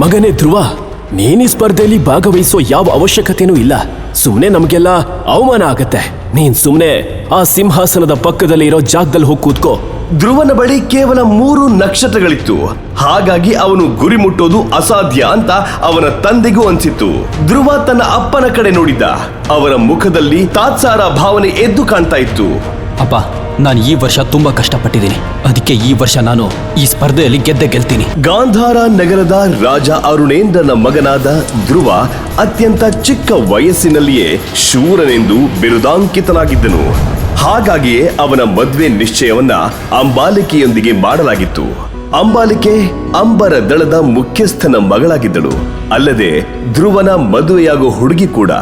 ಮಗನೇ ಧ್ರುವ, ನೀನ್ ಈ ಸ್ಪರ್ಧೆಯಲ್ಲಿ ಭಾಗವಹಿಸೋ ಯಾವ ಅವಶ್ಯಕತೆನೂ ಇಲ್ಲ. ಸುಮ್ನೆ ನಮ್ಗೆಲ್ಲ ಅವಮಾನ ಆಗತ್ತೆ. ನೀನ್ ಸುಮ್ನೆ ಆ ಸಿಂಹಾಸನದ ಪಕ್ಕದಲ್ಲಿ ಇರೋ ಜಾಗದಲ್ಲಿ ಹೋಗಿ ಕೂತ್ಕೋ. ಧ್ರುವನ ಬಳಿ ಕೇವಲ ಮೂರು ನಕ್ಷತ್ರಗಳಿತ್ತು. ಹಾಗಾಗಿ ಅವನು ಗುರಿ ಮುಟ್ಟೋದು ಅಸಾಧ್ಯ ಅಂತ ಅವನ ತಂದೆಗೂ ಅನ್ಸಿತ್ತು. ಧ್ರುವ ತನ್ನ ಅಪ್ಪನ ಕಡೆ ನೋಡಿದ್ದ. ಅವರ ಮುಖದಲ್ಲಿ ತಾತ್ಸಾರ ಭಾವನೆ ಎದ್ದು ಕಾಣ್ತಾ ಇತ್ತು. ಅಪ್ಪ, ನಾನು ಈ ವರ್ಷ ತುಂಬಾ ಕಷ್ಟಪಟ್ಟಿದ್ದೀನಿ. ಅದಕ್ಕೆ ಈ ವರ್ಷ ನಾನು ಈ ಸ್ಪರ್ಧೆಯಲ್ಲಿ ಗೆದ್ದೆ ಗೆಲ್ತೀನಿ. ಗಾಂಧಾರ ನಗರದ ರಾಜ ಅರುಣೇಂದ್ರನ ಮಗನಾದ ಧ್ರುವ ಅತ್ಯಂತ ಚಿಕ್ಕ ವಯಸ್ಸಿನಲ್ಲಿಯೇ ಶೂರನೆಂದು ಬಿರುದಾಂಕಿತನಾಗಿದ್ದನು. ಹಾಗಾಗಿಯೇ ಅವನ ಮದುವೆ ನಿಶ್ಚಯವನ್ನ ಅಂಬಾಲಿಕೆಯೊಂದಿಗೆ ಮಾಡಲಾಗಿತ್ತು. ಅಂಬಾಲಿಕೆ ಅಂಬರ ದಳದ ಮುಖ್ಯಸ್ಥನ ಮಗಳಾಗಿದ್ದಳು. ಅಲ್ಲದೆ ಧ್ರುವನ ಮದುವೆಯಾಗೋ ಹುಡುಗಿ ಕೂಡ.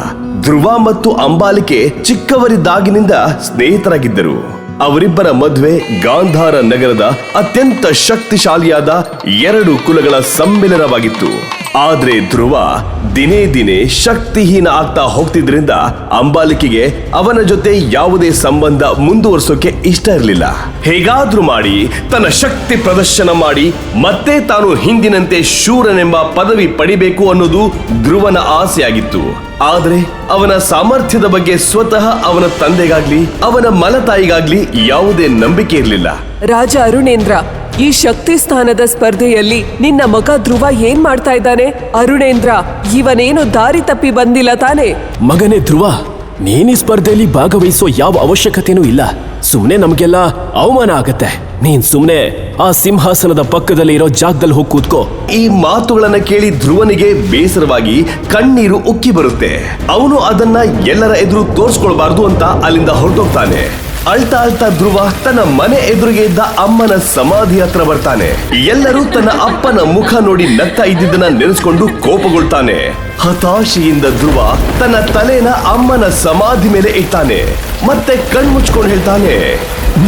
ಧ್ರುವ ಮತ್ತು ಅಂಬಾಲಿಕೆ ಚಿಕ್ಕವರಿದ್ದಾಗಿನಿಂದ ಸ್ನೇಹಿತರಾಗಿದ್ದರು. ಅವರಿಬ್ಬರ ಮದುವೆ ಗಾಂಧಾರ ನಗರದ ಅತ್ಯಂತ ಶಕ್ತಿಶಾಲಿಯಾದ ಎರಡು ಕುಲಗಳ ಸಮ್ಮಿಲನವಾಗಿತ್ತು. ಆದ್ರೆ ಧ್ರುವ ದಿನೇ ದಿನೇ ಶಕ್ತಿಹೀನ ಆಗ್ತಾ ಹೋಗ್ತಿದ್ರಿಂದ ಅಂಬಾಲಿಕೆಗೆ ಅವನ ಜೊತೆ ಯಾವುದೇ ಸಂಬಂಧ ಮುಂದುವರ್ಸೋಕೆ ಇಷ್ಟ ಇರಲಿಲ್ಲ. ಹೇಗಾದ್ರೂ ಮಾಡಿ ತನ್ನ ಶಕ್ತಿ ಪ್ರದರ್ಶನ ಮಾಡಿ ಮತ್ತೆ ತಾನು ಹಿಂದಿನಂತೆ ಶೂರನೆಂಬ ಪದವಿ ಪಡಿಬೇಕು ಅನ್ನೋದು ಧ್ರುವನ ಆಸೆಯಾಗಿತ್ತು. ಆದ್ರೆ ಅವನ ಸಾಮರ್ಥ್ಯದ ಬಗ್ಗೆ ಸ್ವತಃ ಅವನ ತಂದೆಗಾಗ್ಲಿ, ಅವನ ಮಲತಾಯಿಗಾಗ್ಲಿ ಯಾವುದೇ ನಂಬಿಕೆ ಇರಲಿಲ್ಲ. ರಾಜ ಅರುಣೇಂದ್ರ ಈ ಶಕ್ತಿ ಸ್ಥಾನದ ಸ್ಪರ್ಧೆಯಲ್ಲಿ ನಿನ್ನ ಮಗ ಧ್ರುವ ಏನ್ ಮಾಡ್ತಾ ಇದ್ದಾನೆ? ಅರುಣೇಂದ್ರ ಇವನೇನು ದಾರಿ ತಪ್ಪಿ ಬಂದಿಲ್ಲ ತಾನೆ? ಮಗನೇ ಧ್ರುವ ನೀನೀ ಈ ಸ್ಪರ್ಧೆಯಲ್ಲಿ ಭಾಗವಹಿಸೋ ಯಾವ ಅವಶ್ಯಕತೆನೂ ಇಲ್ಲ. ಸುಮ್ನೆ ನಮ್ಗೆಲ್ಲ ಅವಮಾನ ಆಗತ್ತೆ. ನೀನ್ ಸುಮ್ನೆ ಆ ಸಿಂಹಾಸನದ ಪಕ್ಕದಲ್ಲಿ ಇರೋ ಜಾಗದಲ್ಲಿ ಹೋಗಿ ಕೂತ್ಕೋ. ಈ ಮಾತುಗಳನ್ನ ಕೇಳಿ ಧ್ರುವನಿಗೆ ಬೇಸರವಾಗಿ ಕಣ್ಣೀರು ಉಕ್ಕಿ ಬರುತ್ತೆ. ಅವನು ಅದನ್ನ ಎಲ್ಲರ ಎದುರು ತೋರ್ಸ್ಕೊಳ್ಬಾರ್ದು ಅಂತ ಅಲ್ಲಿಂದ ಹೊರಟೋಗ್ತಾನೆ. ಅಳ್ತಾ ಅಳ್ತಾ ಧ್ರುವ ತನ್ನ ಮನೆ ಎದುರಿಗೆ ಇದ್ದ ಅಮ್ಮನ ಸಮಾಧಿ ಹತ್ರ ಬರ್ತಾನೆ. ಎಲ್ಲರೂ ತನ್ನ ಅಪ್ಪನ ಮುಖ ನೋಡಿ ನಗ್ತಾ ಇದ್ದಿದ್ದನ್ನ ನೆನೆಸ್ಕೊಂಡು ಕೋಪಗೊಳ್ತಾನೆ. ಹತಾಶೆಯಿಂದ ಧ್ರುವ ತನ್ನ ತಲೆನ ಅಮ್ಮನ ಸಮಾಧಿ ಮೇಲೆ ಇಟ್ಟಾನೆ ಮತ್ತೆ ಕಣ್ಮುಚ್ಕೊಂಡು ಹೇಳ್ತಾನೆ,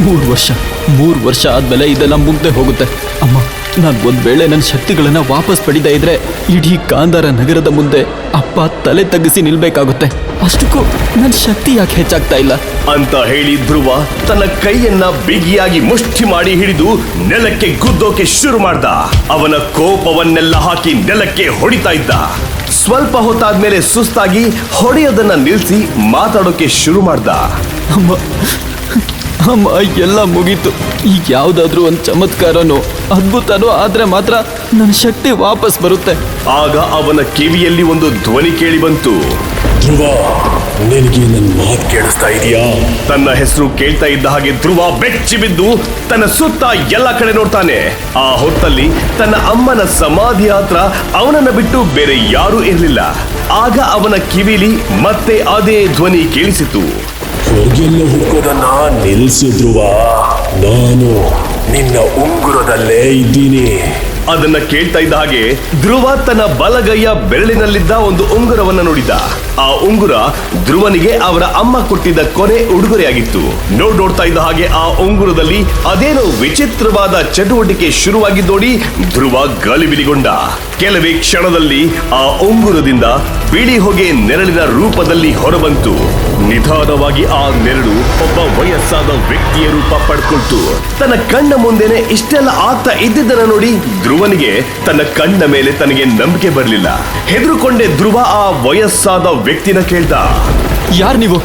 ಮೂರು ವರ್ಷ ಮೂರು ವರ್ಷ ಆದ್ಮೇಲೆ ಇದೆಲ್ಲ ಮುಗ್ದೆ ಹೋಗುತ್ತೆ. ಅಮ್ಮ ನಾನು ಒಂದ್ ವೇಳೆ ನನ್ನ ಶಕ್ತಿಗಳನ್ನ ವಾಪಸ್ ಪಡಿತಾ ಇದ್ರೆ ಇಡೀ ಗಾಂಧಾರ ನಗರದ ಮುಂದೆ ಅಪ್ಪ ತಲೆ ತಗ್ಗಿಸಿ ನಿಲ್ಬೇಕಾಗುತ್ತೆ. ಅಷ್ಟಕ್ಕೂ ನನ್ನ ಶಕ್ತಿ ಯಾಕೆ ಹೆಚ್ಚಾಗ್ತಾ ಇಲ್ಲ? ಅಂತ ಹೇಳಿ ಧ್ರುವ ತನ್ನ ಕೈಯನ್ನ ಬಿಗಿಯಾಗಿ ಮುಷ್ಟಿ ಮಾಡಿ ಹಿಡಿದು ನೆಲಕ್ಕೆ ಗುದ್ದೋಕೆ ಶುರು ಮಾಡ್ದ. ಅವನ ಕೋಪವನ್ನೆಲ್ಲ ಹಾಕಿ ನೆಲಕ್ಕೆ ಹೊಡಿತಾ ಇದ್ದ. ಸ್ವಲ್ಪ ಹೊತ್ತಾದ್ಮೇಲೆ ಸುಸ್ತಾಗಿ ಹೊಡೆಯೋದನ್ನ ನಿಲ್ಸಿ ಮಾತಾಡೋಕೆ ಶುರು ಮಾಡ್ದ. ಅಮ್ಮ ಅಮ್ಮ ಎಲ್ಲ ಮುಗೀತು. ಈಗ ಯಾವ್ದಾದ್ರು ಒಂದು ಚಮತ್ಕಾರನೋ ಅದ್ಭುತನೋ ಆದ್ರೆ ಮಾತ್ರ ನನ್ನ ಶಕ್ತಿ ವಾಪಸ್ ಬರುತ್ತೆ. ಆಗ ಅವನ ಕಿವಿಯಲ್ಲಿ ಒಂದು ಧ್ವನಿ ಕೇಳಿ ಬಂತು. ಧ್ರುವ ನಿನಗೆ ನನ್ನ ಮಾತು ಕೇಳಿಸ್ತಾ ಇದೆಯಾ? ತನ್ನ ಹೆಸರು ಕೇಳ್ತಾ ಇದ್ದ ಹಾಗೆ ಧ್ರುವ ಬೆಚ್ಚಿ ಬಿದ್ದು ತನ್ನ ಸುತ್ತ ಎಲ್ಲ ಕಡೆ ನೋಡ್ತಾನೆ. ಆ ಹೊತ್ತಲ್ಲಿ ತನ್ನ ಅಮ್ಮನ ಸಮಾಧಿ ಹತ್ರ ಅವನನ್ನ ಬಿಟ್ಟು ಬೇರೆ ಯಾರೂ ಇರಲಿಲ್ಲ. ಆಗ ಅವನ ಕಿವಿಲಿ ಮತ್ತೆ ಅದೇ ಧ್ವನಿ ಕೇಳಿಸಿತು. ಹೊರಗೆಲ್ಲ ಹುಡುಕೋದನ್ನ ನಿಲ್ಸು ಧ್ರುವ ನಾನು ನಿನ್ನ ಉಂಗುರದಲ್ಲೇ ಇದ್ದೀನಿ. ಅದನ್ನ ಕೇಳ್ತಾ ಇದ್ದ ಹಾಗೆ ಧ್ರುವ ತನ್ನ ಬಲಗೈಯ ಬೆರಳಿನಲ್ಲಿದ್ದ ಒಂದು ಉಂಗುರವನ್ನ ನೋಡಿದ. ಆ ಉಂಗುರ ಧ್ರುವನಿಗೆ ಅವರ ಅಮ್ಮ ಕೊಟ್ಟಿದ್ದ ಕೊನೆ ಉಡುಗೊರೆಯಾಗಿತ್ತು. ನೋಡ್ ನೋಡ್ತಾ ಇದ್ದ ಹಾಗೆ ಆ ಉಂಗುರದಲ್ಲಿ ಅದೇನೋ ವಿಚಿತ್ರವಾದ ಚಟುವಟಿಕೆ ಶುರುವಾಗಿದ್ದೋಡಿ ಧ್ರುವ ಗಲಿಬಿಲಿಗೊಂಡ ಕೆಲವೇ ಕ್ಷಣದಲ್ಲಿ ಆ ಉಂಗುರದಿಂದ ಬಿಳಿ ಹೊಗೆ ನೆರಳಿನ ರೂಪದಲ್ಲಿ ಹೊರಬಂತು. ನಿಧಾನವಾಗಿ ಆ ನೆರಳು ಒಬ್ಬ ವಯಸ್ಸಾದ ವ್ಯಕ್ತಿಯ ರೂಪ ಪಡ್ಕೊಳ್ತು. ತನ್ನ ಕಣ್ಣ ಮುಂದೆನೆ ಇಷ್ಟೆಲ್ಲ ಆಗ್ತಾ ಇದ್ದಿದ್ದನ್ನ ನೋಡಿ ಧ್ರುವನಿಗೆ ತನ್ನ ಕಣ್ಣ ಮೇಲೆ ತನಗೆ ನಂಬಿಕೆ ಬರಲಿಲ್ಲ. ಹೆದರುಕೊಂಡೆ ಧ್ರುವ ಆ ವಯಸ್ಸಾದ ವ್ಯಕ್ತಿನ ಕೇಳ್ದ. ಯಾರು ನೀವು?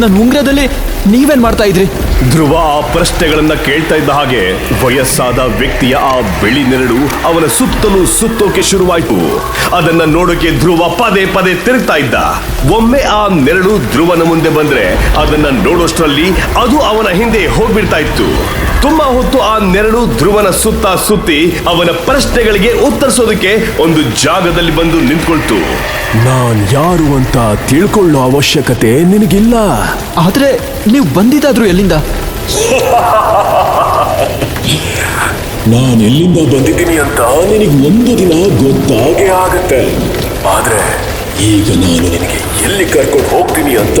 ನನ್ನ ಉಂಗ್ರದಲ್ಲಿ ನೀವೇನ್ ಮಾಡ್ತಾ ಇದ್ರಿ? ಧ್ರುವ ಆ ಪ್ರಶ್ನೆಗಳನ್ನ ಕೇಳ್ತಾ ಇದ್ದ ಹಾಗೆ ವಯಸ್ಸಾದ ವ್ಯಕ್ತಿಯ ಆ ಬಿಳಿ ನೆರಳು ಅವನ ಸುತ್ತಲೂ ಸುತ್ತೋಕೆ ಶುರುವಾಯ್ತು. ಅದನ್ನ ನೋಡೋಕೆ ಧ್ರುವ ಪದೇ ಪದೇ ತಿರುಗ್ತಾ ಇದ್ದ. ಒಮ್ಮೆ ಆ ನೆರಳು ಧ್ರುವನ ಮುಂದೆ ಬಂದ್ರೆ ಅದನ್ನ ನೋಡೋಷ್ಟರಲ್ಲಿ ಅದು ಅವನ ಹಿಂದೆ ಹೋಗ್ಬಿಡ್ತಾ ಇತ್ತು. ತುಂಬಾ ಹೊತ್ತು ಆ ನೆರಳು ಧ್ರುವನ ಸುತ್ತ ಸುತ್ತಿ ಅವನ ಪ್ರಶ್ನೆಗಳಿಗೆ ಉತ್ತರಿಸೋದಕ್ಕೆ ಒಂದು ಜಾಗದಲ್ಲಿ ಬಂದು ನಿಂತ್ಕೊಳ್ತು. ನಾನ್ ಯಾರು ಅಂತ ತಿಳ್ಕೊಳ್ಳೋ ಅವಶ್ಯಕತೆ ನಿನಗಿಲ್ಲ. ಆದ್ರೆ ನೀವು ಬಂದಿದ್ದಾದ್ರೂ ಎಲ್ಲಿಂದ? ನಾನು ಎಲ್ಲಿಂದ ಬಂದಿದ್ದೀನಿ ಅಂತ ನಿನಗೆ ಒಂದು ದಿನ ಗೊತ್ತಾಗೇ ಆಗತ್ತೆ. ಆದ್ರೆ ಈಗ ನಾನು ನಿನಗೆ ಎಲ್ಲಿ ಕರ್ಕೊಂಡು ಹೋಗ್ತೀನಿ ಅಂತ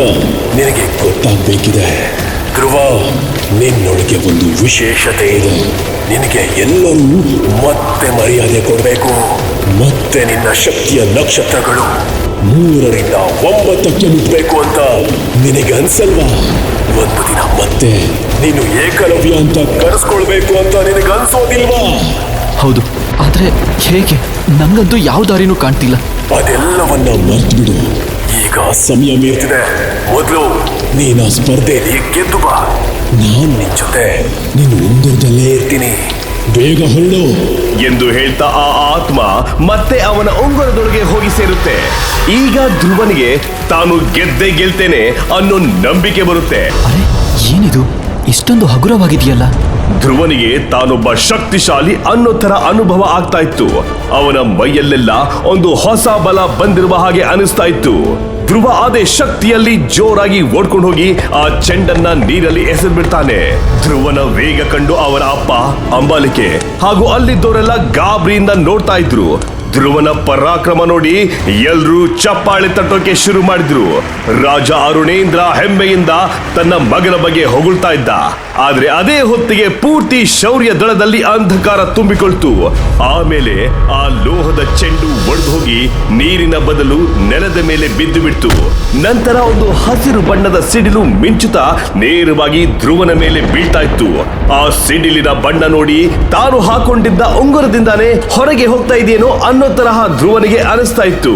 ನಿನಗೆ ಗೊತ್ತಾಗಬೇಕಿದೆ. ಧ್ರುವ ನಿನ್ನೊಳಗೆ ಒಂದು ವಿಶೇಷತೆ ಇದೆ. ನಿನಗೆ ಎಲ್ಲರೂ ಮತ್ತೆ ಮರ್ಯಾದೆ ಕೊಡಬೇಕು. ಮತ್ತೆ ನಿನ್ನ ಶಕ್ತಿಯ ನಕ್ಷತ್ರಗಳು ಮೂರರಿಂದ ಒಂಬತ್ತಕ್ಕೆ ಮುಟ್ಬೇಕು ಅಂತ ನಿನಗೆ ಅನ್ಸಲ್ವಾ? ಒಂದು ದಿನ ಮತ್ತೆ ನೀನು ಏಕಲವ್ಯ ಅಂತ ಕರೆಸ್ಕೊಳ್ಬೇಕು ಅಂತ ನಿನಗೆ ಅನ್ಸೋದಿಲ್ವಾ? ಹೌದು. ಆದ್ರೆ ಹೇಗೆ? ನಂಗಂತೂ ಯಾವ ದಾರಿನೂ ಕಾಣ್ತಿಲ್ಲ. ಅದೆಲ್ಲವನ್ನ ಮರ್ತು ಬಿಡು ಈಗ ಸಮಯ ಮೀರ್ತಿದೆ. ಮೊದಲು ನೀನು ಸ್ಪರ್ಧೆಯಲ್ಲಿ ಗೆದ್ದು ಬಾ. ನಾನು ನಿನ್ ಜೊತೆ ನೀನು ಮುಂದೂರದಲ್ಲೇ ಇರ್ತೀನಿ. ಬೇಗ ಹೊರಡು. ಎಂದು ಹೇಳ್ತಾ ಆ ಆತ್ಮ ಮತ್ತೆ ಅವನ ಉಂಗುರದೊಳಗೆ ಹೋಗಿ ಸೇರುತ್ತೆ. ಈಗ ಧ್ರುವನಿಗೆ ತಾನು ಗೆದ್ದೆ ಗೆಲ್ತೇನೆ ಅನ್ನೋ ನಂಬಿಕೆ ಬರುತ್ತೆ. ಅರೆ ಏನಿದು? ಇಷ್ಟೊಂದು ಹಗುರವಾಗಿದೆಯಲ್ಲ ಧ್ರುವನಿಗೆ ತಾನೊಬ್ಬ ಶಕ್ತಿಶಾಲಿ ಅನ್ನೋ ತರ ಅನುಭವ ಆಗ್ತಾ ಇತ್ತು. ಅವನ ಮೈಯಲ್ಲೆಲ್ಲ ಒಂದು ಹೊಸ ಬಲ ಬಂದಿರುವ ಹಾಗೆ ಅನಿಸ್ತಾ ಇತ್ತು. ಧ್ರುವ ಅದೇ ಶಕ್ತಿಯಲ್ಲಿ ಜೋರಾಗಿ ಓಡ್ಕೊಂಡು ಹೋಗಿ ಆ ಚೆಂಡನ್ನ ನೀರಲ್ಲಿ ಎಸೆದು ಬಿಡ್ತಾನೆ ಧ್ರುವನ ವೇಗ ಕಂಡು ಅವರ ಅಪ್ಪ ಅಂಬಾಲಿಕೆ ಹಾಗೂ ಅಲ್ಲಿದ್ದವರೆಲ್ಲ ಗಾಬರಿಯಿಂದ ನೋಡ್ತಾ ಇದ್ರು. ಧ್ರುವನ ಪರಾಕ್ರಮ ನೋಡಿ ಎಲ್ರೂ ಚಪ್ಪಾಳೆ ತಟ್ಟೋಕೆ ಶುರು ಮಾಡಿದ್ರು. ರಾಜ ಅರುಣೇಂದ್ರ ಹೆಮ್ಮೆಯಿಂದ ತನ್ನ ಮಗನ ಬಗ್ಗೆ ಹೊಗಳ್ತಾ ಇದ್ದ. ಆದ್ರೆ ಅದೇ ಹೊತ್ತಿಗೆ ಪೂರ್ತಿ ಶೌರ್ಯ ದಳದಲ್ಲಿ ಅಂಧಕಾರ ತುಂಬಿಕೊಳ್ತು. ಆಮೇಲೆ ಆ ಲೋಹದ ಚೆಂಡು ಒಡೆದು ಹೋಗಿ ನೀರಿನ ಬದಲು ನೆಲದ ಮೇಲೆ ಬಿದ್ದು ಬಿಡ್ತು. ನಂತರ ಒಂದು ಹಸಿರು ಬಣ್ಣದ ಸಿಡಿಲು ಮಿಂಚುತ್ತಾ ನೇರವಾಗಿ ಧ್ರುವನ ಮೇಲೆ ಬೀಳ್ತಾ ಇತ್ತು. ಆ ಸಿಡಿಲಿನ ಬಣ್ಣ ನೋಡಿ ತಾನು ಹಾಕೊಂಡಿದ್ದ ಉಂಗುರದಿಂದಾನೇ ಹೊರಗೆ ಹೋಗ್ತಾ ಇದೆಯೇನೋ ಅನ್ನೋ ತರಹ ಧ್ರುವನಿಗೆ ಅನಿಸ್ತಾ ಇತ್ತು.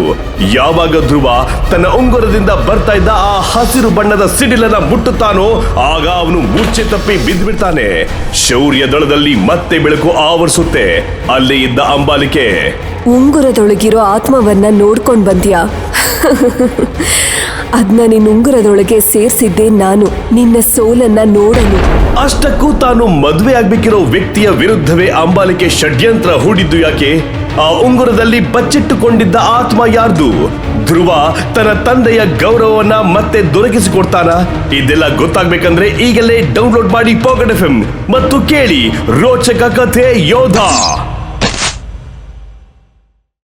ಯಾವಾಗ ಧ್ರುವ ತನ್ನ ಉಂಗುರದಿಂದ ಬರ್ತಾ ಇದ್ದ ಆ ಹಸಿರು ಬಣ್ಣದ ಸಿಡಿಲನ್ನ ಮುಟ್ಟುತ್ತಾನೋ ಆಗ ಅವನು ಮೂರ್ಛೆ ತಪ್ಪಿ ಬಿದ್ದುಬಿಡ್ತಾನೆ. ಶೌರ್ಯ ದಳದಲ್ಲಿ ಮತ್ತೆ ಬೆಳಕು ಆವರಿಸುತ್ತೆ. ಅಲ್ಲಿ ಇದ್ದ ಅಂಬಾಲಿಕೆ ಉಂಗುರದೊಳಗಿರೋ ಆತ್ಮವನ್ನ ನೋಡ್ಕೊಂಡ್ ಬಂದ್ಯಾ? ಅದ್ನ ನಿನ್ನ ಉಂಗುರದೊಳಗೆ ಸೇರ್ಸಿದ್ದೆ ನಾನು. ನಿನ್ನ ಸೋಲನ್ನ ನೋಡಲು. ಅಷ್ಟಕ್ಕೂ ತಾನು ಮದುವೆ ಆಗ್ಬೇಕಿರೋ ವ್ಯಕ್ತಿಯ ವಿರುದ್ಧವೇ ಅಂಬಾಲಿಕೆ ಷಡ್ಯಂತ್ರ ಹೂಡಿದ್ದು ಯಾಕೆ? ಆ ಉಂಗುರದಲ್ಲಿ ಬಚ್ಚಿಟ್ಟುಕೊಂಡಿದ್ದ ಆತ್ಮ ಯಾರ್ದು? ಧ್ರುವ ತನ್ನ ತಂದೆಯ ಗೌರವವನ್ನ ಮತ್ತೆ ದೊರಕಿಸಿಕೊಡ್ತಾನ? ಇದೆಲ್ಲ ಗೊತ್ತಾಗ್ಬೇಕಂದ್ರೆ ಈಗಲೇ ಡೌನ್ಲೋಡ್ ಮಾಡಿ ಪಾಕೆಟ್ ಎಫ್ ಮತ್ತು ಕೇಳಿ ರೋಚಕ ಕಥೆ ಯೋಧ.